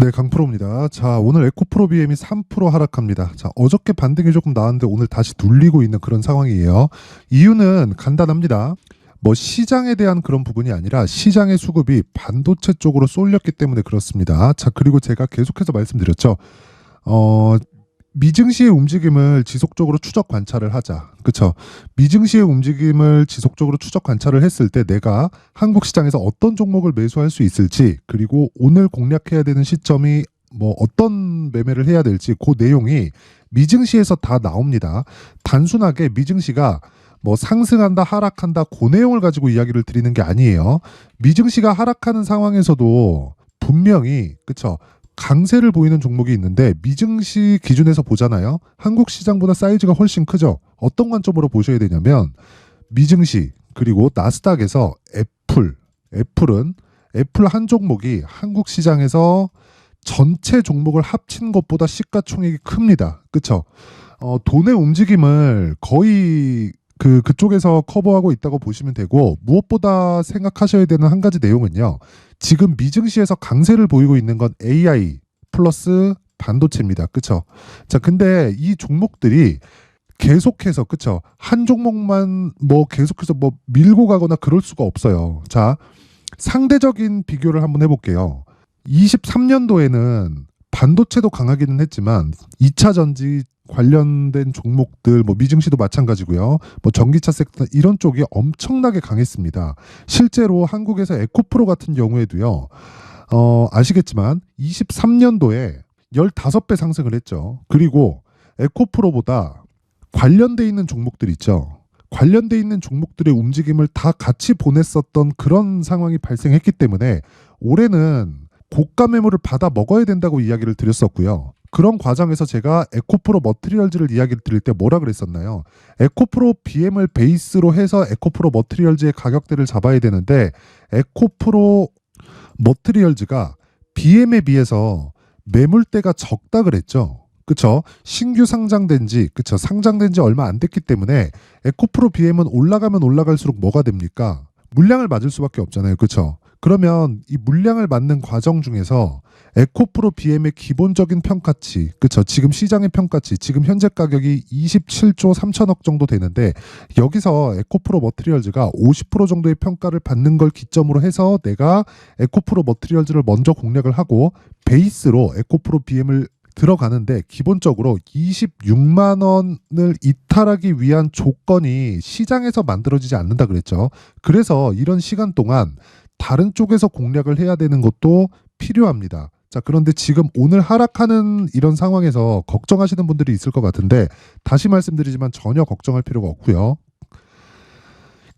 네, 강프로입니다. 자, 오늘 에코프로 BM이 3% 하락합니다. 자, 어저께 반등이 조금 나왔는데 오늘 다시 눌리고 있는 그런 상황이에요. 이유는 간단합니다. 뭐 시장에 대한 그런 부분이 아니라 시장의 수급이 반도체 쪽으로 쏠렸기 때문에 그렇습니다. 자, 그리고 제가 계속해서 말씀드렸죠. 어, 미증시의 움직임을 지속적으로 추적 관찰을 하자. 그쵸? 미증시의 움직임을 지속적으로 추적 관찰을 했을 때 내가 한국 시장에서 어떤 종목을 매수할 수 있을지, 그리고 오늘 공략해야 되는 시점이 뭐 어떤 매매를 해야 될지 그 내용이 미증시에서 다 나옵니다. 단순하게 미증시가 뭐 상승한다, 하락한다, 그 내용을 가지고 이야기를 드리는 게 아니에요. 미증시가 하락하는 상황에서도 분명히, 그쵸? 강세를 보이는 종목이 있는데 미증시 기준에서 보잖아요. 한국 시장보다 사이즈가 훨씬 크죠. 어떤 관점으로 보셔야 되냐면 미증시 그리고 나스닥에서 애플, 애플은 애플 한 종목이 한국 시장에서 전체 종목을 합친 것보다 시가총액이 큽니다. 그쵸? 어, 돈의 움직임을 거의 그 그쪽에서 커버하고 있다고 보시면 되고 무엇보다 생각하셔야 되는 한 가지 내용은요. 지금 미증시에서 강세를 보이고 있는 건 AI 플러스 반도체입니다. 그쵸? 자, 근데 이 종목들이 계속해서 그쵸? 한 종목만 뭐 계속해서 뭐 밀고 가거나 그럴 수가 없어요. 자, 상대적인 비교를 한번 해볼게요. 23년도에는 반도체도 강하기는 했지만 2차 전지 관련된 종목들 뭐 미증시도 마찬가지고요. 뭐 전기차 섹터 이런 쪽이 엄청나게 강했습니다. 실제로 한국에서 에코프로 같은 경우에도요. 어, 아시겠지만 23년도에 15배 상승을 했죠. 그리고 에코프로보다 관련돼 있는 종목들 있죠. 관련돼 있는 종목들의 움직임을 다 같이 보냈었던 그런 상황이 발생했기 때문에 올해는 고가 매물을 받아 먹어야 된다고 이야기를 드렸었고요. 그런 과정에서 제가 에코프로 머트리얼즈를 이야기를 드릴 때 뭐라 그랬었나요? 에코프로 BM을 베이스로 해서 에코프로 머트리얼즈의 가격대를 잡아야 되는데 에코프로 머트리얼즈가 BM에 비해서 매물대가 적다 그랬죠. 그쵸? 신규 상장된 지, 그쵸? 상장된 지 얼마 안 됐기 때문에 에코프로 BM은 올라가면 올라갈수록 뭐가 됩니까? 물량을 맞을 수밖에 없잖아요. 그쵸? 그러면 이 물량을 맞는 과정 중에서 에코프로 BM의 기본적인 평가치, 그쵸? 지금 시장의 평가치, 지금 현재 가격이 27조 3천억 정도 되는데 여기서 에코프로 머트리얼즈가 50% 정도의 평가를 받는 걸 기점으로 해서 내가 에코프로 머트리얼즈를 먼저 공략을 하고 베이스로 에코프로 BM을 들어가는데 기본적으로 26만 원을 이탈하기 위한 조건이 시장에서 만들어지지 않는다 그랬죠. 그래서 이런 시간 동안 다른 쪽에서 공략을 해야 되는 것도 필요합니다. 자, 그런데 지금 오늘 하락하는 이런 상황에서 걱정하시는 분들이 있을 것 같은데 다시 말씀드리지만 전혀 걱정할 필요가 없고요.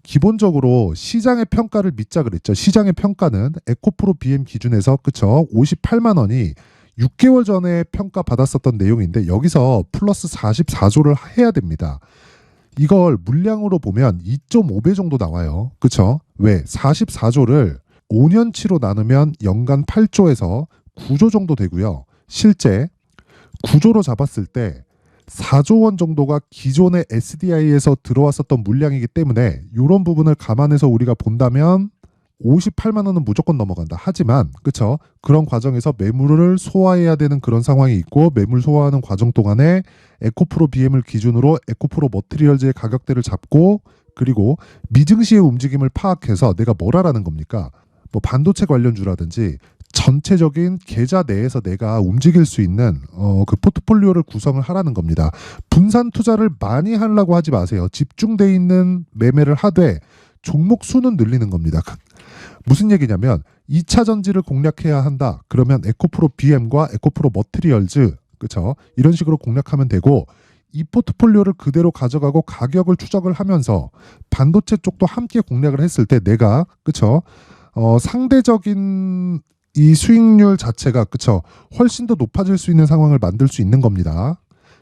기본적으로 시장의 평가를 믿자 그랬죠. 시장의 평가는 에코프로 BM 기준에서 그쵸 58만 원이 6개월 전에 평가 받았었던 내용인데 여기서 플러스 44조를 해야 됩니다. 이걸 물량으로 보면 2.5배 정도 나와요. 그쵸? 왜? 44조를 5년치로 나누면 연간 8조에서 9조 정도 되고요. 실제 9조로 잡았을 때 4조 원 정도가 기존의 SDI에서 들어왔었던 물량이기 때문에 이런 부분을 감안해서 우리가 본다면 58만 원은 무조건 넘어간다. 하지만 그쵸 그런 과정에서 매물을 소화해야 되는 그런 상황이 있고 매물 소화하는 과정 동안에 에코프로 BM을 기준으로 에코프로 머트리얼즈의 가격대를 잡고 그리고 미증시의 움직임을 파악해서 내가 뭘 하라는 겁니까? 뭐 반도체 관련주라든지 전체적인 계좌 내에서 내가 움직일 수 있는 어, 그 포트폴리오를 구성을 하라는 겁니다. 분산 투자를 많이 하려고 하지 마세요. 집중돼 있는 매매를 하되 종목 수는 늘리는 겁니다. 무슨 얘기냐면 2차 전지를 공략해야 한다. 그러면 에코프로 BM과 에코프로 머트리얼즈 그쵸 이런 식으로 공략하면 되고 이 포트폴리오를 그대로 가져가고 가격을 추적을 하면서 반도체 쪽도 함께 공략을 했을 때 내가 그쵸 어, 상대적인 이 수익률 자체가 그쵸 훨씬 더 높아질 수 있는 상황을 만들 수 있는 겁니다.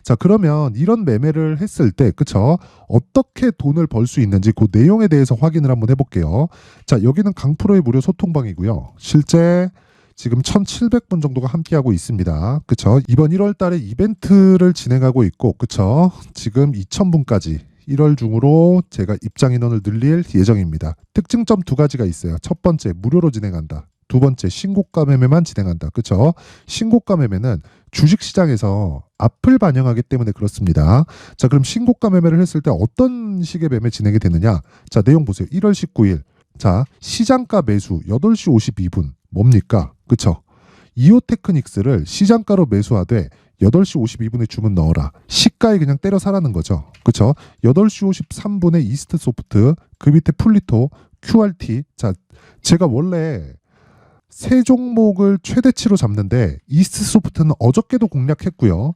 자 그러면 이런 매매를 했을 때 그쵸 어떻게 돈을 벌 수 있는지 그 내용에 대해서 확인을 한번 해볼게요. 자 여기는 강프로의 무료 소통방이고요. 실제 지금 1,700분 정도가 함께하고 있습니다. 그쵸 이번 1월 달에 이벤트를 진행하고 있고 그쵸 지금 2,000분까지 1월 중으로 제가 입장 인원을 늘릴 예정입니다. 특징점 두 가지가 있어요. 첫 번째 무료로 진행한다. 두 번째 신고가 매매만 진행한다. 그렇죠? 신고가 매매는 주식 시장에서 앞을 반영하기 때문에 그렇습니다. 자, 그럼 신고가 매매를 했을 때 어떤 식의 매매 진행이 되느냐? 자, 내용 보세요. 1월 19일. 자, 시장가 매수 8시 52분. 뭡니까? 그쵸? 이오 테크닉스를 시장가로 매수하되 8시 52분에 주문 넣어라. 시가에 그냥 때려 사라는 거죠. 그쵸? 8시 53분에 이스트 소프트, 그 밑에 풀리토, QRT. 자, 제가 원래 세 종목을 최대치로 잡는데 이스트 소프트는 어저께도 공략했고요.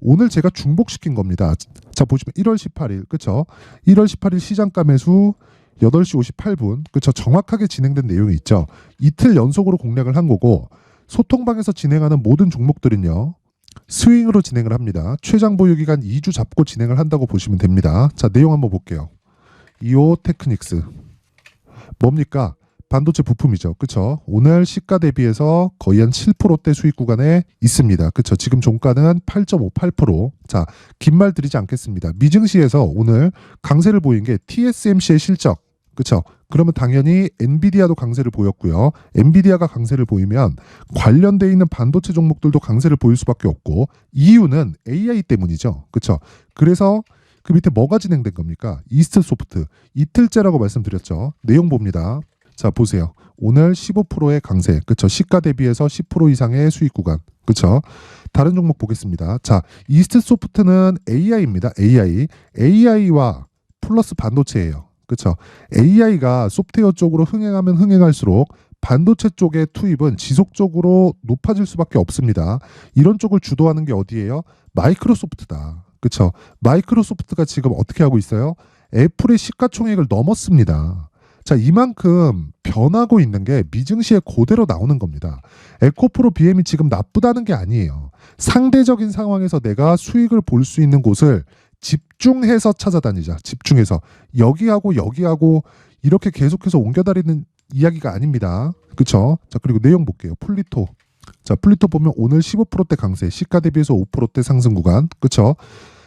오늘 제가 중복시킨 겁니다. 자, 보시면 1월 18일, 그쵸? 1월 18일 시장가 매수 8시 58분, 그쵸? 정확하게 진행된 내용이 있죠. 이틀 연속으로 공략을 한 거고, 소통방에서 진행하는 모든 종목들은요, 스윙으로 진행을 합니다. 최장 보유 기간 2주 잡고 진행을 한다고 보시면 됩니다. 자, 내용 한번 볼게요. 이오 테크닉스. 뭡니까? 반도체 부품이죠. 그쵸? 오늘 시가 대비해서 거의 한 7%대 수익 구간에 있습니다. 그쵸? 지금 종가는 8.58%. 자, 긴 말 드리지 않겠습니다. 미증시에서 오늘 강세를 보인 게 TSMC의 실적. 그쵸? 그러면 당연히 엔비디아도 강세를 보였고요. 엔비디아가 강세를 보이면 관련돼 있는 반도체 종목들도 강세를 보일 수밖에 없고 이유는 AI 때문이죠. 그쵸? 그래서 그 밑에 뭐가 진행된 겁니까? 이스트 소프트 이틀째라고 말씀드렸죠. 내용 봅니다. 자 보세요. 오늘 15%의 강세, 그쵸? 시가 대비해서 10% 이상의 수익 구간, 그쵸? 다른 종목 보겠습니다. 자 이스트 소프트는 AI입니다. AI, AI와 플러스 반도체예요. 그쵸? AI가 소프트웨어 쪽으로 흥행하면 흥행할수록 반도체 쪽의 투입은 지속적으로 높아질 수밖에 없습니다. 이런 쪽을 주도하는 게 어디예요? 마이크로소프트다. 그쵸? 마이크로소프트가 지금 어떻게 하고 있어요? 애플의 시가총액을 넘었습니다. 자, 이만큼 변하고 있는 게 미증시에 그대로 나오는 겁니다. 에코프로 BM이 지금 나쁘다는 게 아니에요. 상대적인 상황에서 내가 수익을 볼 수 있는 곳을 집중해서 찾아다니자. 집중해서. 여기하고 여기하고 이렇게 계속해서 옮겨다니는 이야기가 아닙니다. 그쵸? 자, 그리고 내용 볼게요. 플리토. 자, 플리토 보면 오늘 15%대 강세, 시가 대비해서 5%대 상승 구간. 그쵸?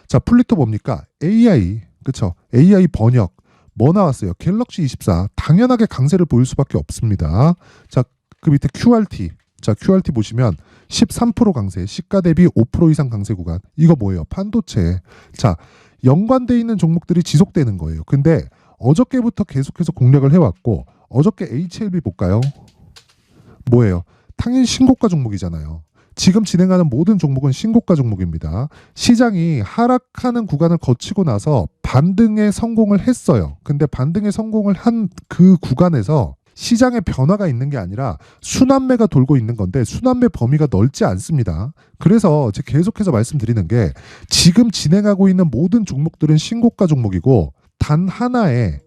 자, 플리토 뭡니까? AI. 그쵸? AI 번역. 뭐 나왔어요? 갤럭시 24. 당연하게 강세를 보일 수밖에 없습니다. 자, 그 밑에 QRT. 자, QRT 보시면 13% 강세, 시가 대비 5% 이상 강세 구간. 이거 뭐예요? 반도체. 자, 연관돼 있는 종목들이 지속되는 거예요. 근데 어저께부터 계속해서 공략을 해왔고 어저께 HLB 볼까요? 뭐예요? 당연히 신고가 종목이잖아요. 지금 진행하는 모든 종목은 신고가 종목입니다. 시장이 하락하는 구간을 거치고 나서 반등에 성공을 했어요. 근데 반등에 성공을 한 그 구간에서 시장에 변화가 있는 게 아니라 순환매가 돌고 있는 건데 순환매 범위가 넓지 않습니다. 그래서 제가 계속해서 말씀드리는 게 지금 진행하고 있는 모든 종목들은 신고가 종목이고 단 하나의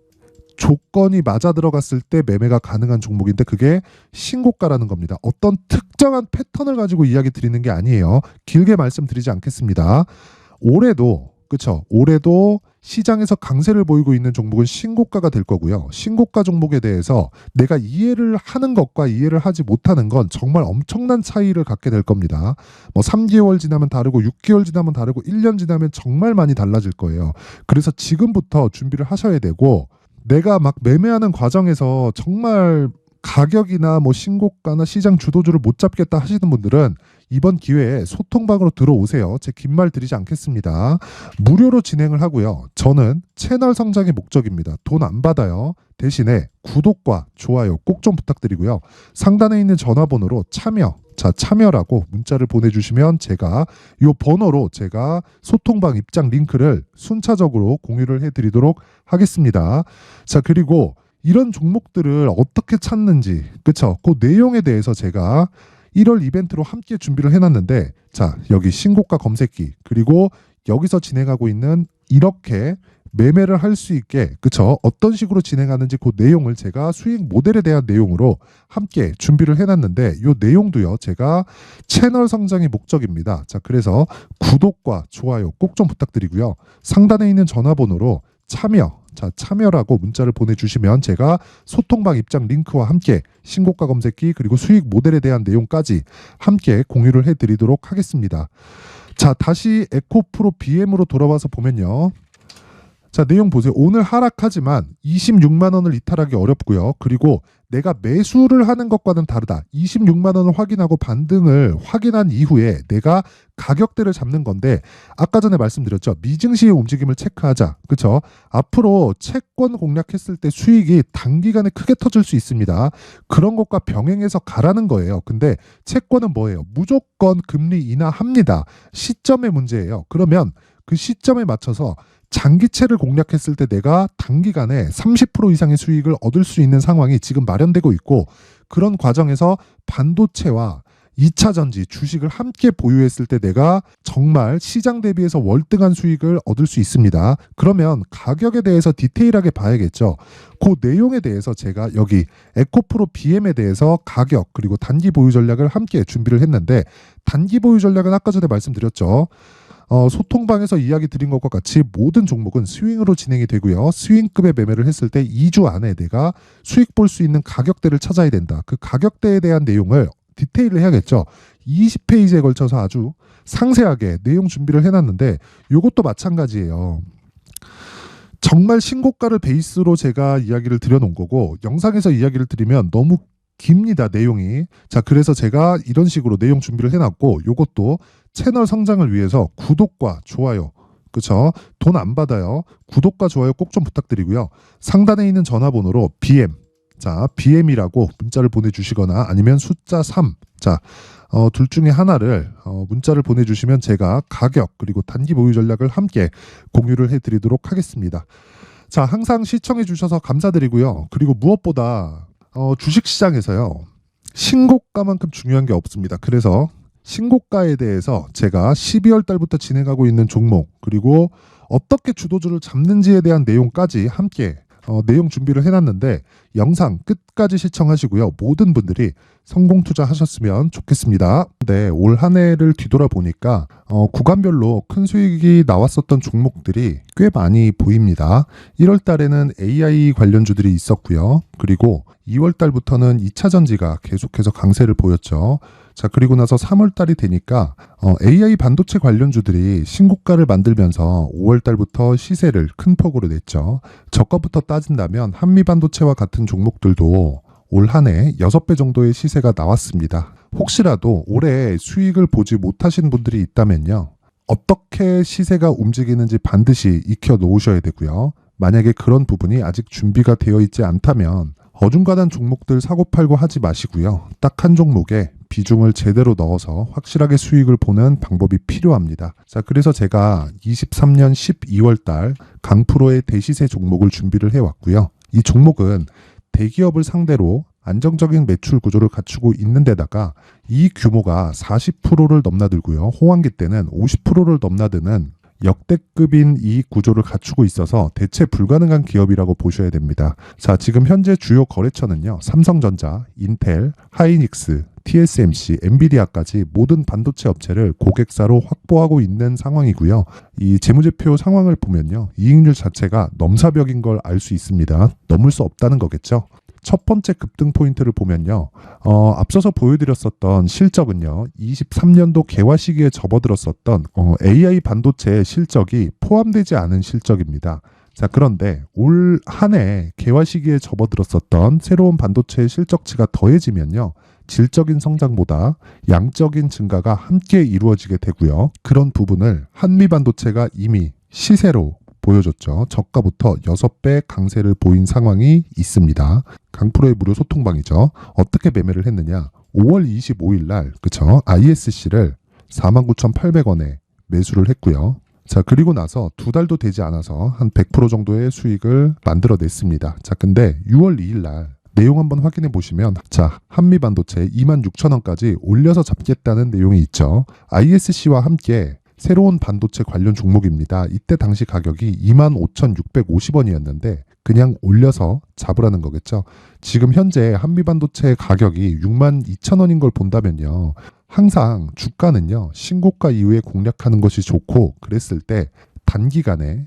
조건이 맞아 들어갔을 때 매매가 가능한 종목인데 그게 신고가라는 겁니다. 어떤 특정한 패턴을 가지고 이야기 드리는 게 아니에요. 길게 말씀드리지 않겠습니다. 올해도 그쵸 올해도 시장에서 강세를 보이고 있는 종목은 신고가가 될 거고요. 신고가 종목에 대해서 내가 이해를 하는 것과 이해를 하지 못하는 건 정말 엄청난 차이를 갖게 될 겁니다. 뭐 3개월 지나면 다르고 6개월 지나면 다르고 1년 지나면 정말 많이 달라질 거예요. 그래서 지금부터 준비를 하셔야 되고 내가 막 매매하는 과정에서 정말 가격이나 뭐 신고가나 시장 주도주를 못 잡겠다 하시는 분들은 이번 기회에 소통방으로 들어오세요. 제 긴 말 드리지 않겠습니다. 무료로 진행을 하고요. 저는 채널 성장이 목적입니다. 돈 안 받아요. 대신에 구독과 좋아요 꼭 좀 부탁드리고요. 상단에 있는 전화번호로 참여, 자 참여라고 문자를 보내주시면 제가 이 번호로 제가 소통방 입장 링크를 순차적으로 공유를 해드리도록 하겠습니다. 자 그리고 이런 종목들을 어떻게 찾는지 그쵸? 그 내용에 대해서 제가 1월 이벤트로 함께 준비를 해놨는데 자 여기 신고가 검색기 그리고 여기서 진행하고 있는 이렇게 매매를 할 수 있게 그쵸? 어떤 식으로 진행하는지 그 내용을 제가 수익 모델에 대한 내용으로 함께 준비를 해놨는데 이 내용도요 제가 채널 성장이 목적입니다. 자 그래서 구독과 좋아요 꼭 좀 부탁드리고요. 상단에 있는 전화번호로 참여 자 참여라고 문자를 보내주시면 제가 소통방 입장 링크와 함께 신고가 검색기 그리고 수익 모델에 대한 내용까지 함께 공유를 해드리도록 하겠습니다. 자 다시 에코프로 BM으로 돌아와서 보면요. 자 내용 보세요. 오늘 하락하지만 26만 원을 이탈하기 어렵고요. 그리고 내가 매수를 하는 것과는 다르다. 26만 원을 확인하고 반등을 확인한 이후에 내가 가격대를 잡는 건데 아까 전에 말씀드렸죠. 미증시의 움직임을 체크하자. 그렇죠? 앞으로 채권 공략했을 때 수익이 단기간에 크게 터질 수 있습니다. 그런 것과 병행해서 가라는 거예요. 근데 채권은 뭐예요? 무조건 금리 인하합니다. 시점의 문제예요. 그러면 그 시점에 맞춰서 장기채를 공략했을 때 내가 단기간에 30% 이상의 수익을 얻을 수 있는 상황이 지금 마련되고 있고 그런 과정에서 반도체와 2차 전지 주식을 함께 보유했을 때 내가 정말 시장 대비해서 월등한 수익을 얻을 수 있습니다. 그러면 가격에 대해서 디테일하게 봐야겠죠. 그 내용에 대해서 제가 여기 에코프로 BM에 대해서 가격 그리고 단기 보유 전략을 함께 준비를 했는데 단기 보유 전략은 아까 전에 말씀드렸죠. 어, 소통방에서 이야기 드린 것과 같이 모든 종목은 스윙으로 진행이 되고요. 스윙급의 매매를 했을 때 2주 안에 내가 수익 볼 수 있는 가격대를 찾아야 된다. 그 가격대에 대한 내용을 디테일을 해야겠죠. 20페이지에 걸쳐서 아주 상세하게 내용 준비를 해놨는데 이것도 마찬가지예요. 정말 신고가를 베이스로 제가 이야기를 드려놓은 거고 영상에서 이야기를 드리면 너무 깁니다 내용이 자 그래서 제가 이런 식으로 내용 준비를 해놨고 요것도 채널 성장을 위해서 구독과 좋아요 그쵸 돈안 받아요 구독과 좋아요 꼭 좀 부탁드리고요 상단에 있는 전화번호로 BM 자 BM이라고 문자를 보내주시거나 아니면 숫자 3 자 어, 둘 중에 하나를 어, 문자를 보내주시면 제가 가격 그리고 단기 보유 전략을 함께 공유를 해드리도록 하겠습니다. 자 항상 시청해 주셔서 감사드리고요. 그리고 무엇보다 어, 주식시장에서요 신고가만큼 중요한 게 없습니다. 그래서 신고가에 대해서 제가 12월 달부터 진행하고 있는 종목 그리고 어떻게 주도주를 잡는지에 대한 내용까지 함께 어, 내용 준비를 해놨는데 영상 끝까지 시청하시고요. 모든 분들이 성공 투자하셨으면 좋겠습니다. 네, 올 한 해를 뒤돌아보니까 어, 구간별로 큰 수익이 나왔었던 종목들이 꽤 많이 보입니다. 1월 달에는 AI 관련주들이 있었고요. 그리고 2월 달부터는 2차 전지가 계속해서 강세를 보였죠. 자, 그리고 나서 3월 달이 되니까 어, AI 반도체 관련주들이 신고가를 만들면서 5월 달부터 시세를 큰 폭으로 냈죠. 저가부터 따진다면 한미 반도체와 같은 종목들도 올 한 해 6배 정도의 시세가 나왔습니다. 혹시라도 올해 수익을 보지 못하신 분들이 있다면요. 어떻게 시세가 움직이는지 반드시 익혀 놓으셔야 되고요. 만약에 그런 부분이 아직 준비가 되어 있지 않다면 어중간한 종목들 사고 팔고 하지 마시고요. 딱 한 종목에 비중을 제대로 넣어서 확실하게 수익을 보는 방법이 필요합니다. 자, 그래서 제가 23년 12월 달 강프로의 대시세 종목을 준비를 해왔고요. 이 종목은 대기업을 상대로 안정적인 매출 구조를 갖추고 있는 데다가 이 규모가 40%를 넘나들고요. 호황기 때는 50%를 넘나드는 역대급인 이익 구조를 갖추고 있어서 대체 불가능한 기업이라고 보셔야 됩니다. 자, 지금 현재 주요 거래처는요. 삼성전자, 인텔, 하이닉스, TSMC, 엔비디아까지 모든 반도체 업체를 고객사로 확보하고 있는 상황이고요. 이 재무제표 상황을 보면요. 이익률 자체가 넘사벽인 걸 알 수 있습니다. 넘을 수 없다는 거겠죠. 첫 번째 급등 포인트를 보면요. 어, 앞서서 보여드렸었던 실적은요. 23년도 개화 시기에 접어들었었던 어, AI 반도체의 실적이 포함되지 않은 실적입니다. 자, 그런데 올 한 해 개화 시기에 접어들었었던 새로운 반도체의 실적치가 더해지면요. 질적인 성장보다 양적인 증가가 함께 이루어지게 되고요. 그런 부분을 한미 반도체가 이미 시세로 보여줬죠. 저가부터 6배 강세를 보인 상황이 있습니다. 강프로의 무료 소통방이죠. 어떻게 매매를 했느냐? 5월 25일 날, 그쵸? ISC를 49,800원에 매수를 했고요. 자, 그리고 나서 두 달도 되지 않아서 한 100% 정도의 수익을 만들어냈습니다. 자, 근데 6월 2일 날 내용 한번 확인해 보시면 자 한미 반도체 26,000원까지 올려서 잡겠다는 내용이 있죠. ISC와 함께 새로운 반도체 관련 종목입니다. 이때 당시 가격이 25,650원이었는데 그냥 올려서 잡으라는 거겠죠. 지금 현재 한미 반도체 가격이 62,000원인 걸 본다면요. 항상 주가는요. 신고가 이후에 공략하는 것이 좋고 그랬을 때 단기간에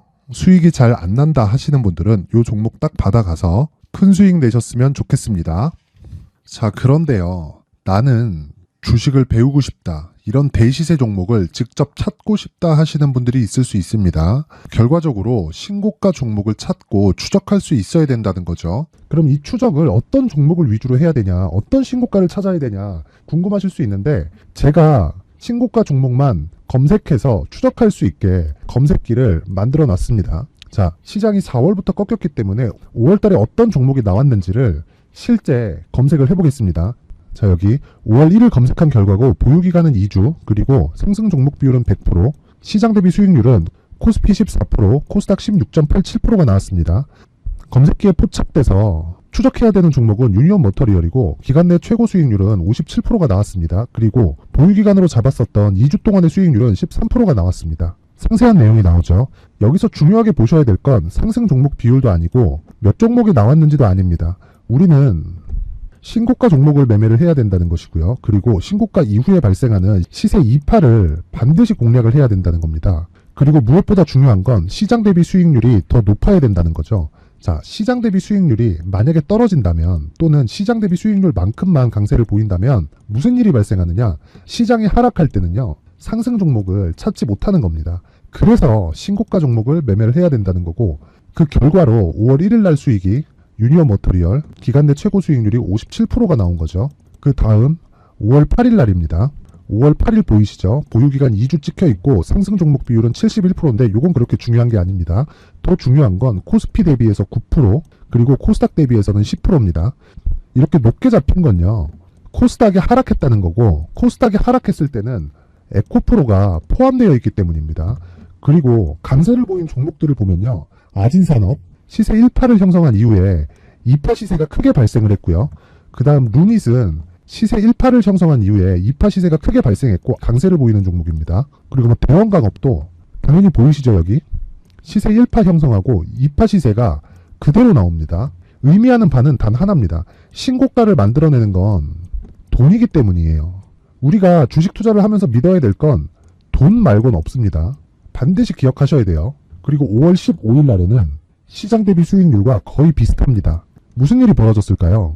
수익이 잘 안 난다 하시는 분들은 이 종목 딱 받아가서 큰 수익 내셨으면 좋겠습니다. 자, 그런데요. 나는 주식을 배우고 싶다. 이런 대시세 종목을 직접 찾고 싶다 하시는 분들이 있을 수 있습니다. 결과적으로 신고가 종목을 찾고 추적할 수 있어야 된다는 거죠. 그럼 이 추적을 어떤 종목을 위주로 해야 되냐, 어떤 신고가를 찾아야 되냐 궁금하실 수 있는데 제가 신고가 종목만 검색해서 추적할 수 있게 검색기를 만들어 놨습니다. 자, 시장이 4월부터 꺾였기 때문에 5월 달에 어떤 종목이 나왔는지를 실제 검색을 해보겠습니다. 자, 여기 5월 1일 검색한 결과고 보유기간은 2주, 그리고 상승 종목 비율은 100%, 시장 대비 수익률은 코스피 14%, 코스닥 16.87%가 나왔습니다. 검색기에 포착돼서 추적해야 되는 종목은 유니온 머터리얼이고 기간 내 최고 수익률은 57%가 나왔습니다. 그리고 보유기간으로 잡았었던 2주 동안의 수익률은 13%가 나왔습니다. 상세한 내용이 나오죠. 여기서 중요하게 보셔야 될 건 상승 종목 비율도 아니고 몇 종목이 나왔는지도 아닙니다. 우리는 신고가 종목을 매매를 해야 된다는 것이고요. 그리고 신고가 이후에 발생하는 시세 이파를 반드시 공략을 해야 된다는 겁니다. 그리고 무엇보다 중요한 건 시장 대비 수익률이 더 높아야 된다는 거죠. 자, 시장 대비 수익률이 만약에 떨어진다면 또는 시장 대비 수익률만큼만 강세를 보인다면 무슨 일이 발생하느냐? 시장이 하락할 때는요. 상승 종목을 찾지 못하는 겁니다. 그래서 신고가 종목을 매매를 해야 된다는 거고 그 결과로 5월 1일 날 수익이 유니온 머터리얼 기간 내 최고 수익률이 57%가 나온 거죠. 그 다음 5월 8일 날입니다. 5월 8일 보이시죠? 보유기간 2주 찍혀 있고 상승 종목 비율은 71%인데 이건 그렇게 중요한 게 아닙니다. 더 중요한 건 코스피 대비해서 9% 그리고 코스닥 대비해서는 10%입니다. 이렇게 높게 잡힌 건요. 코스닥이 하락했다는 거고 코스닥이 하락했을 때는 에코프로가 포함되어 있기 때문입니다. 그리고 강세를 보인 종목들을 보면요. 아진산업 시세 1파를 형성한 이후에 2파 시세가 크게 발생을 했고요. 그 다음 루닛은 시세 1파를 형성한 이후에 2파 시세가 크게 발생했고 강세를 보이는 종목입니다. 그리고 뭐 대원강업도 당연히 보이시죠 여기 시세 1파 형성하고 2파 시세가 그대로 나옵니다. 의미하는 바는 단 하나입니다. 신고가를 만들어내는 건 돈이기 때문이에요. 우리가 주식 투자를 하면서 믿어야 될 건 돈 말고는 없습니다. 반드시 기억하셔야 돼요. 그리고 5월 15일 날에는 시장 대비 수익률과 거의 비슷합니다. 무슨 일이 벌어졌을까요?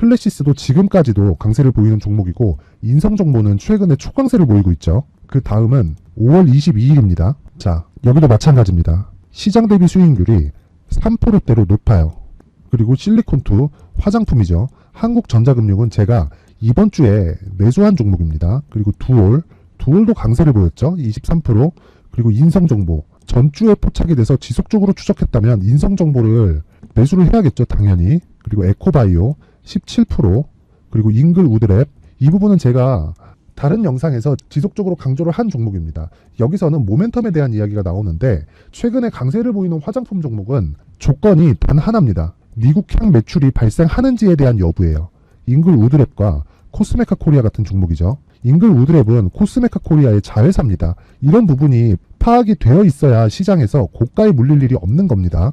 클래시스도 지금까지도 강세를 보이는 종목이고 인성정보는 최근에 초강세를 보이고 있죠. 그 다음은 5월 22일입니다. 자, 여기도 마찬가지입니다. 시장 대비 수익률이 3%대로 높아요. 그리고 실리콘2 화장품이죠. 한국전자금융은 제가 이번 주에 매수한 종목입니다. 그리고 두올, 두올도 강세를 보였죠. 23%. 그리고 인성정보. 전주에 포착이 돼서 지속적으로 추적했다면 인성정보를 매수를 해야겠죠. 당연히. 그리고 에코바이오 17%. 그리고 잉글 우드랩. 이 부분은 제가 다른 영상에서 지속적으로 강조를 한 종목입니다. 여기서는 모멘텀에 대한 이야기가 나오는데 최근에 강세를 보이는 화장품 종목은 조건이 단 하나입니다. 미국향 매출이 발생하는지에 대한 여부예요. 잉글 우드랩과 코스메카 코리아 같은 종목이죠. 잉글 우드랩은 코스메카 코리아의 자회사입니다. 이런 부분이 파악이 되어 있어야 시장에서 고가에 물릴 일이 없는 겁니다.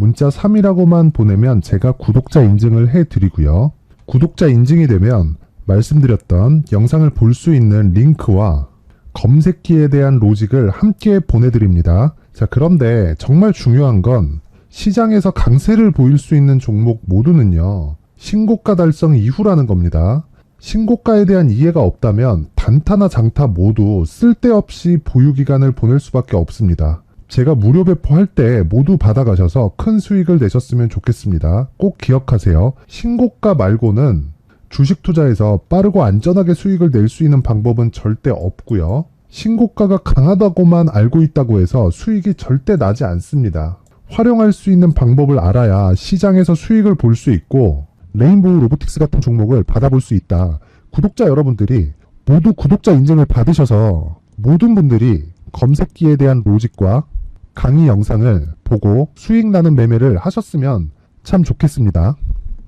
문자 3이라고만 보내면 제가 구독자 인증을 해드리고요. 구독자 인증이 되면 말씀드렸던 영상을 볼 수 있는 링크와 검색기에 대한 로직을 함께 보내드립니다. 자, 그런데 정말 중요한 건 시장에서 강세를 보일 수 있는 종목 모두는요, 신고가 달성 이후라는 겁니다. 신고가에 대한 이해가 없다면 단타나 장타 모두 쓸데없이 보유기간을 보낼 수밖에 없습니다. 제가 무료 배포할 때 모두 받아가셔서 큰 수익을 내셨으면 좋겠습니다. 꼭 기억하세요. 신고가 말고는 주식 투자에서 빠르고 안전하게 수익을 낼 수 있는 방법은 절대 없고요. 신고가가 강하다고만 알고 있다고 해서 수익이 절대 나지 않습니다. 활용할 수 있는 방법을 알아야 시장에서 수익을 볼 수 있고 레인보우 로보틱스 같은 종목을 받아볼 수 있다. 구독자 여러분들이 모두 구독자 인증을 받으셔서 모든 분들이 검색기에 대한 로직과 강의 영상을 보고 수익 나는 매매를 하셨으면 참 좋겠습니다.